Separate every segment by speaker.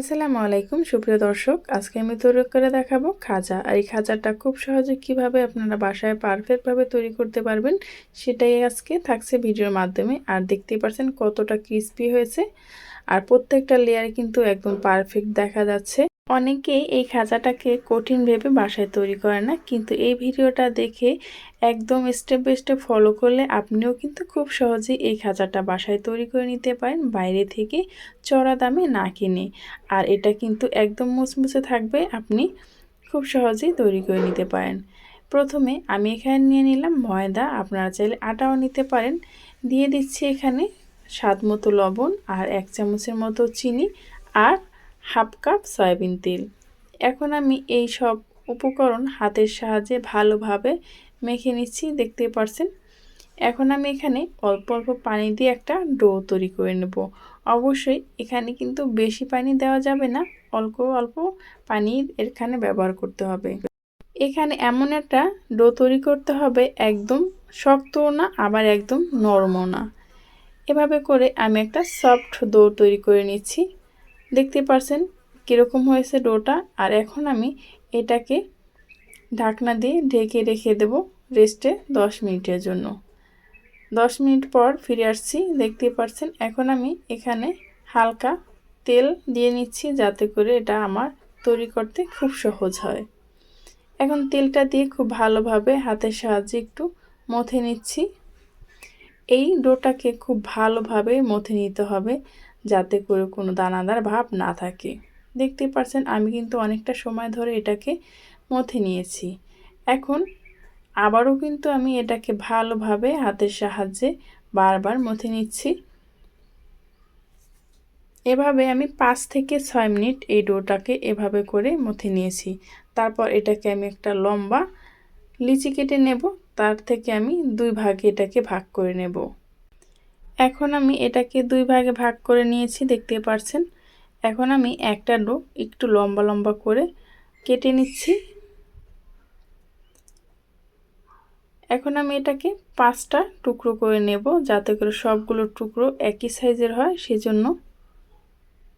Speaker 1: আসসালামু আলাইকুম, সুপ্রিয় দর্শক। আজকে আমি তৈরি করে দেখাবো খাজা। আর এই খাজাটা খুব সহজে কীভাবে আপনারা বাসায় পারফেক্টভাবে তৈরি করতে পারবেন, সেটাই আজকে থাকছে ভিডিওর মাধ্যমে। আর দেখতেই পাচ্ছেন কতটা ক্রিস্পি হয়েছে। আর প্রত্যেকটা লেয়ার কিন্তু একদম পারফেক্ট দেখা যাচ্ছে। অনেকেই এই খাজাটাকে কঠিন ভেবে বাসায় তৈরি করে না, কিন্তু এই ভিডিওটা দেখে একদম স্টেপ বাই স্টেপ ফলো করলে আপনিও কিন্তু খুব সহজেই এই খাজাটা বাসায় তৈরি করে নিতে পারেন, বাইরে থেকে চড়া দামে না কিনে। আর এটা কিন্তু একদম মুচমুচে থাকবে, আপনি খুব সহজেই তৈরি করে নিতে পারেন। প্রথমে আমি এখানে নিয়ে নিলাম ময়দা, আপনারা চাইলে আটাও নিতে পারেন। দিয়ে দিচ্ছি এখানে স্বাদ মতো লবণ আর এক চামচের মতো চিনি আর হাফ কাপ সয়াবিন তেল। এখন আমি এই সব উপকরণ হাতের সাহায্যে ভালোভাবে মেখে নিচ্ছি দেখতে পারছেন। এখন আমি এখানে অল্প অল্প পানি দিয়ে একটা ডো তৈরি করে নেব। অবশ্যই এখানে কিন্তু বেশি পানি দেওয়া যাবে না, অল্প অল্প পানি এখানে ব্যবহার করতে হবে। এখানে এমন একটা ডো তৈরি করতে হবে, একদম শক্তও না, আবার একদম নরমও না। এভাবে করে আমি একটা সফট ডো তৈরি করে নিচ্ছি। দেখতে পারছেন কীরকম হয়েছে ডোটা। আর এখন আমি এটাকে ঢাকনা দিয়ে ঢেকে রেখে দেব রেস্টে দশ মিনিটের জন্য। দশ মিনিট পর ফিরে আসছি, দেখতে পাচ্ছেন এখন আমি এখানে হালকা তেল দিয়ে নিচ্ছি যাতে করে এটা আমার তৈরি করতে খুব সহজ হয়। এখন তেলটা দিয়ে খুব ভালোভাবে হাতের সাহায্যে একটু মথে নিচ্ছি। এই ডোটাকে খুব ভালোভাবে মথে নিতে হবে। যাতে করে কোনো দানাদার ভাব না থাকে। দেখতে পাচ্ছেন আমি কিন্তু অনেকটা সময় ধরে এটাকে মথে নিয়েছি। এখন আবারও কিন্তু আমি এটাকে ভালোভাবে হাতের সাহায্যে বারবার মথে নিচ্ছি। এভাবে আমি পাঁচ থেকে ছয় মিনিট এই ডোটাকে এভাবে করে মথে নিয়েছি। তারপর এটাকে আমি একটা লম্বা লিচি কেটে নেব। তার থেকে আমি দুই ভাগে এটাকে ভাগ করে নেব। এখন আমি এটাকে দুই ভাগে ভাগ করে নিয়েছি দেখতে পারছেন। এখন আমি একটা ডো একটু লম্বা লম্বা করে কেটে নিচ্ছি। এখন আমি এটাকে পাঁচটা টুকরো করে নেব, যাতে করে সবগুলো টুকরো একই সাইজের হয়, সেজন্য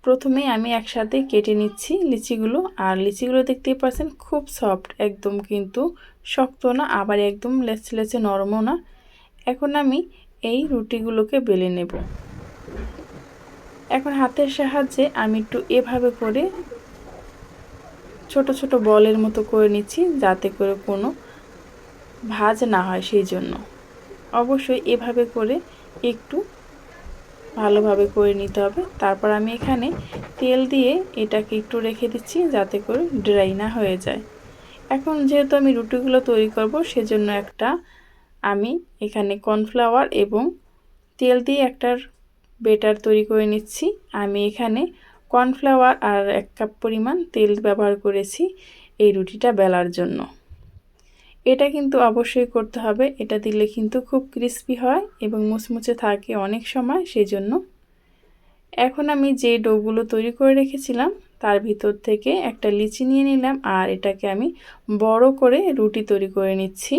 Speaker 1: প্রথমে আমি একসাথে কেটে নিচ্ছি লিচিগুলো। আর লিচিগুলো দেখতেই পাচ্ছেন খুব সফট, একদম কিন্তু শক্ত না, আবার একদম লেচে লেচে নরমও না। এখন আমি এই রুটিগুলোকে বেলে নেব। এখন হাতের সাহায্যে আমি একটু এভাবে করে ছোট ছোট বলের মতো করে নিচ্ছি যাতে করে কোনো ভাজ না হয় সেই জন্য। অবশ্যই এভাবে করে একটু ভালোভাবে করে নিতে হবে। তারপর আমি এখানে তেল দিয়ে এটাকে একটু রেখে দিচ্ছি যাতে করে ড্রাই না হয়ে যায়। এখন যেহেতু আমি রুটিগুলো তৈরি করব, সেজন্য একটা আমি এখানে কর্নফ্লাওয়ার এবং তেল দিয়ে একটার বেটার তৈরি করে নিচ্ছি। আমি এখানে কর্নফ্লাওয়ার আর এক কাপ পরিমাণ তেল ব্যবহার করেছি এই রুটিটা বেলার জন্য। এটা কিন্তু অবশ্যই করতে হবে। এটা দিলে কিন্তু খুব ক্রিস্পি হয় এবং মুচমুচে থাকে অনেক সময় সেই জন্য এখন আমি যে ডোগুলো তৈরি করে রেখেছিলাম, তার ভিতর থেকে একটা লিচি নিয়ে নিলাম আর এটাকে আমি বড় করে রুটি তৈরি করে নিচ্ছি।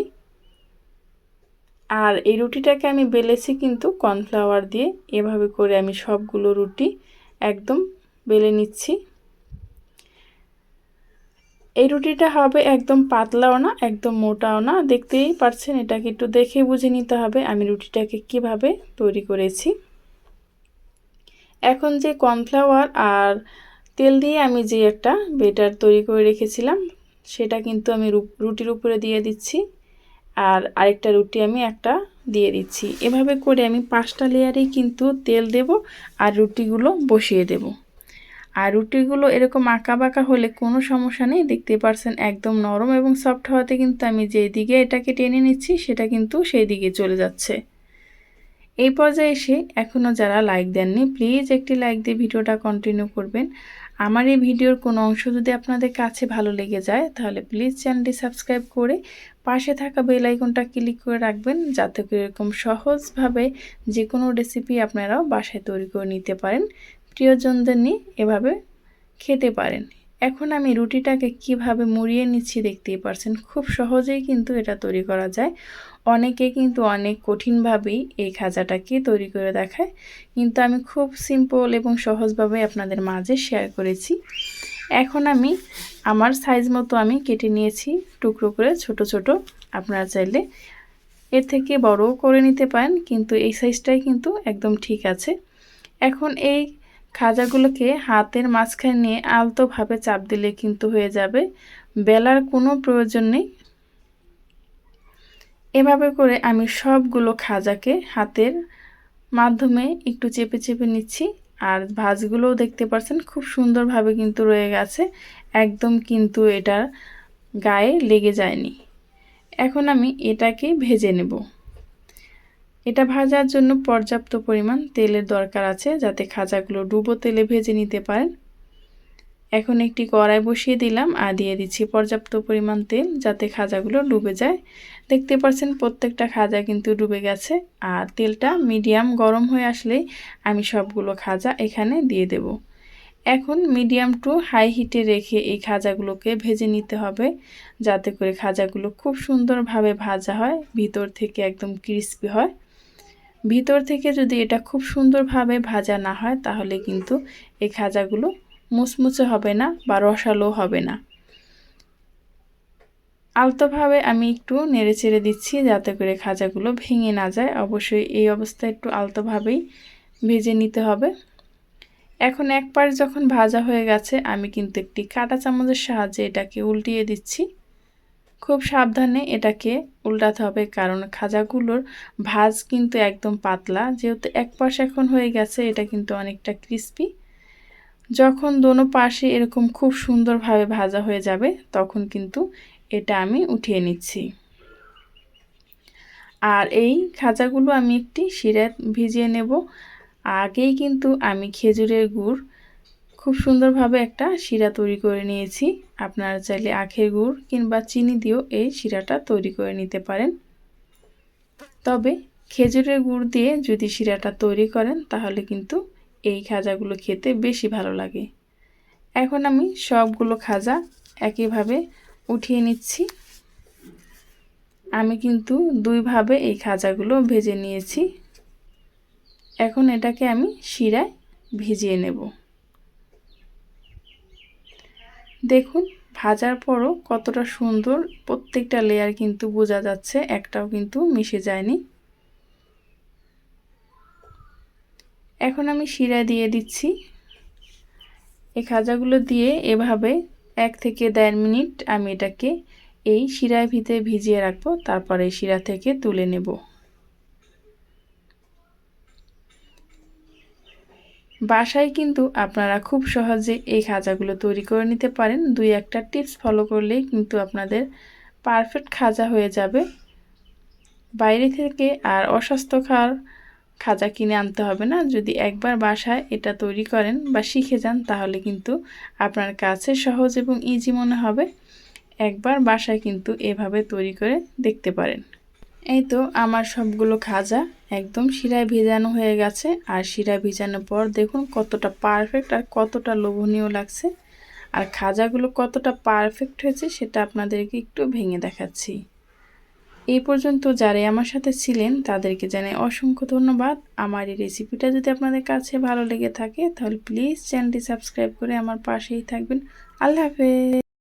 Speaker 1: আর এই রুটিটাকে আমি বেলেছি কিন্তু কর্নফ্লাওয়ার দিয়ে। এভাবে করে আমি সবগুলো রুটি একদম বেলে নিচ্ছি। এই রুটিটা হবে একদম পাতলাও না, একদম মোটাও না। দেখতেই পারছেন, এটাকে একটু দেখে বুঝে নিতে হবে আমি রুটিটাকে কীভাবে তৈরি করেছি। এখন যে কর্নফ্লাওয়ার আর তেল দিয়ে আমি যে একটা বেটার তৈরি করে রেখেছিলাম, সেটা কিন্তু আমি রুটির উপরে দিয়ে দিচ্ছি। আর আরেকটা রুটি আমি একটা দিয়ে দিচ্ছি। এভাবে করে আমি পাঁচটা লেয়ারেই কিন্তু তেল দেব আর রুটিগুলো বসিয়ে দেব। আর রুটিগুলো এরকম আঁকা বাঁকা হলে কোনো সমস্যা নেই, দেখতে পারছেন একদম নরম এবং সফট হওয়াতে কিন্তু আমি যেই দিকে এটাকে টেনে নিচ্ছি, সেটা কিন্তু সেই দিকে চলে যাচ্ছে। এই পর্যায়ে এসে এখনও যারা লাইক দেননি, প্লিজ একটি লাইক দিয়ে ভিডিওটা কন্টিনিউ করবেন। আমার এই ভিডিওর কোনো অংশ যদি আপনাদের কাছে ভালো লেগে যায়, তাহলে প্লিজ চ্যানেলটি সাবস্ক্রাইব করে পাশে থাকা বেল আইকনটা ক্লিক করে রাখবেন, যাতে করে এরকম সহজভাবে যে কোনো রেসিপি আপনারাও বাসায় তৈরি করে নিতে পারেন। প্রিয়জনদের নিয়ে এভাবে খেতে পারেন। এখন আমি রুটিটাকে কীভাবে মুড়িয়ে নিচ্ছি দেখতেই পারছেন, খুব সহজেই কিন্তু এটা তৈরি করা যায়। অনেকে কিন্তু অনেক কঠিনভাবেই এই খাজাটাকে তৈরি করে দেখায়। কিন্তু আমি খুব সিম্পল এবং সহজভাবে আপনাদের মাঝে শেয়ার করেছি। এখন আমি আমার সাইজ মতো আমি কেটে নিয়েছি, টুকরো করে ছোট ছোট। আপনারা চাইলে এর থেকে বড়ও করে নিতে পারেন, কিন্তু এই সাইজটাই কিন্তু একদম ঠিক আছে। এখন এই খাজাগুলোকে হাতের মাঝখানে নিয়ে আলতোভাবে চাপ দিলে কিন্তু হয়ে যাবে। বেলার কোনো প্রয়োজন নেই। এভাবে করে আমি সবগুলো খাজাকে হাতের মাধ্যমে একটু চেপে চেপে নিচ্ছি। আর ভাজগুলোও দেখতে পাচ্ছেন খুব সুন্দরভাবে কিন্তু রয়ে গেছে। একদম কিন্তু এটার গায়ে লেগে যায়নি। এখন আমি এটাকে ভেজে নেব। এটা ভাজার জন্য পর্যাপ্ত পরিমাণ তেলের দরকার আছে যাতে খাজাগুলো ডুবো তেলে ভেজে নিতে পারেন। এখন একটি কড়াই বসিয়ে দিলাম আর দিয়ে দিচ্ছি পর্যাপ্ত পরিমাণ তেল যাতে খাজাগুলো ডুবে যায়। দেখতে পাচ্ছেন প্রত্যেকটা খাজা কিন্তু ডুবে গেছে আর তেলটা মিডিয়াম গরম হয়ে আসলেই আমি সবগুলো খাজা এখানে দিয়ে দেব। এখন মিডিয়াম টু হাই হিটে রেখে এই খাজাগুলোকে ভেজে নিতে হবে যাতে করে খাজাগুলো খুব সুন্দরভাবে ভাজা হয়, ভিতর থেকে একদম ক্রিস্পি হয়। ভিতর থেকে যদি এটা খুব সুন্দরভাবে ভাজা না হয়, তাহলে কিন্তু এই খাজাগুলো মুচমুচে হবে না বা রসালো হবে না। আলতোভাবে আমি একটু নেড়ে চেড়ে দিচ্ছি যাতে করে খাজাগুলো ভেঙে না যায়। অবশ্যই এই অবস্থায় একটু আলতোভাবেই ভেজে নিতে হবে। এখন এক পাশ যখন ভাজা হয়ে গেছে, আমি কিন্তু একটি কাটা চামচের সাহায্যে এটাকে উল্টিয়ে দিচ্ছি। খুব সাবধানে এটাকে উল্টাতে হবে, কারণ খাজাগুলোর ভাজ কিন্তু একদম পাতলা। যেহেতু এক পাশ এখন হয়ে গেছে, এটা কিন্তু অনেকটা ক্রিস্পি যখন দোনো পাশে এরকম খুব সুন্দরভাবে ভাজা হয়ে যাবে, তখন কিন্তু এটা আমি উঠিয়ে নিচ্ছি। আর এই খাজাগুলো আমি একটি শিরা ভিজিয়ে নেব। আগেই কিন্তু আমি খেজুরের গুড় খুব সুন্দরভাবে একটা শিরা তৈরি করে নিয়েছি। আপনারা চাইলে আখের গুড় কিংবা চিনি দিয়েও এই শিরাটা তৈরি করে নিতে পারেন। তবে খেজুরের গুড় দিয়ে যদি শিরাটা তৈরি করেন, তাহলে কিন্তু এই খাজাগুলো খেতে বেশি ভালো লাগে। এখন আমি সবগুলো খাজা একইভাবে উঠিয়ে নিচ্ছি। আমি কিন্তু দুইভাবে এই খাজাগুলো ভেজে নিয়েছি। এখন এটাকে আমি শিরায় ভিজিয়ে নেব। দেখুন, ভাজার পরও কতটা সুন্দর প্রত্যেকটা লেয়ার কিন্তু বোঝা যাচ্ছে, একটাও কিন্তু মিশে যায়নি। এখন আমি শিরা দিয়ে দিচ্ছি। এই খাজাগুলো দিয়ে এভাবে এক থেকে দেড় মিনিট আমি এটাকে এই শিরায় ভিতরে ভিজিয়ে রাখব, তারপরে শিরা থেকে তুলে নেব। বাসায় কিন্তু আপনারা খুব সহজে এই খাজাগুলো তৈরি করে নিতে পারেন। দুই একটা টিপস ফলো করলেই কিন্তু আপনাদের পারফেক্ট খাজা হয়ে যাবে। বাইরে থেকে আর অস্বাস্থ্যকর খাজা কিনে আনতে হবে না। যদি একবার বাসায় এটা তৈরি করেন বা শিখে যান, তাহলে কিন্তু আপনার কাছে সহজ এবং ইজি মনে হবে। একবার বাসায় কিন্তু এভাবে তৈরি করে দেখতে পারেন। এই তো আমার সবগুলো খাজা একদম শিরায় ভেজানো হয়ে গেছে। আর শিরায় ভেজানোর পর দেখুন কতটা পারফেক্ট আর কতটা লোভনীয় লাগছে। আর খাজাগুলো কতটা পারফেক্ট হয়েছে সেটা আপনাদেরকে একটু ভেঙে দেখাচ্ছি। এই পর্যন্ত যারাই আমার সাথে ছিলেন তাদেরকে জানাই অসংখ্য ধন্যবাদ। আমার এই রেসিপিটা যদি আপনাদের কাছে ভালো লেগে থাকে তাহলে প্লিজ চ্যানেলটি সাবস্ক্রাইব করে আমার পাশেই থাকবেন। আল্লাহ হাফেজ।